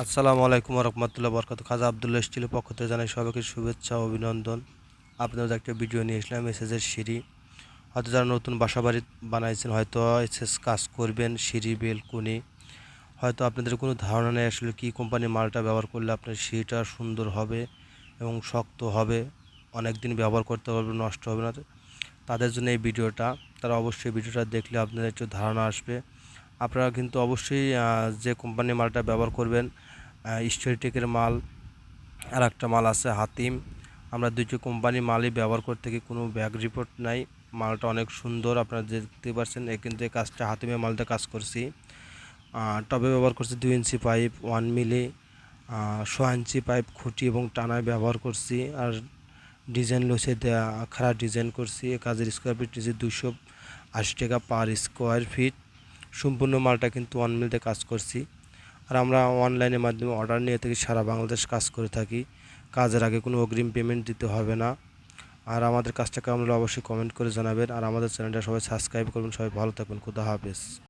আসসালামু আলাইকুম রহমতুল্লাহ বরকত খাজা আবদুল্লাহ স্টিলের পক্ষ থেকে জানাই সবাইকে শুভেচ্ছা অভিনন্দন। আপনাদের একটা ভিডিও নিয়ে এসলাম এসএসের সিঁড়ি। হয়তো যারা নতুন বাসা বাড়ি বানাইছেন, হয়তো এসএস কাজ করবেন, সিঁড়ি, বেলকুনি। হয়তো আপনাদের কোনো ধারণা নেই আসলে কী কোম্পানির মালটা ব্যবহার করলে আপনার সিঁড়িটা সুন্দর হবে এবং শক্ত হবে, অনেক দিন ব্যবহার করতে পারবে নষ্ট হবে না। তাদের জন্য এই ভিডিওটা, তারা অবশ্যই ভিডিওটা দেখলে আপনাদের একটু ধারণা আসবে। আপনারা কিন্তু অবশ্যই যে কোম্পানির মালটা ব্যবহার করবেন স্টোরিটেকের মাল আর একটা মাল আছে হাতিম। আমরা দুইটি কোম্পানির মালই ব্যবহার করতে গিয়ে কোনো ব্যাগ রিপোর্ট নাই। মালটা অনেক সুন্দর, আপনারা দেখতে পাচ্ছেন কিন্তু এই কাজটা, হাতিমের মালটা কাজ করছি। টবে ব্যবহার করছি দুই ইঞ্চি পাইপ ওয়ান মিলি ছ ইঞ্চি পাইপ খুঁটি এবং টানায় ব্যবহার করছি। আর ডিজাইন লসে দেওয়া খারাপ ডিজাইন করছি। কাজের স্কোয়ার ফিট নিচে দুশো আশি টাকা পার স্কোয়ার ফিট সম্পূর্ণ মালটা কিন্তু ওয়ান কাজ করছি। আর আমরা অনলাইনের মাধ্যমে অর্ডার নিয়ে থেকে, সারা বাংলাদেশ কাজ করে থাকি। কাজের আগে কোনো অগ্রিম পেমেন্ট দিতে হবে না। আর আমাদের কাজটাকে আপনারা অবশ্যই কমেন্ট করে জানাবেন। আর আমাদের চ্যানেলটা সবাই সাবস্ক্রাইব করবেন। সবাই ভালো থাকবেন। খুদা হাফেজ।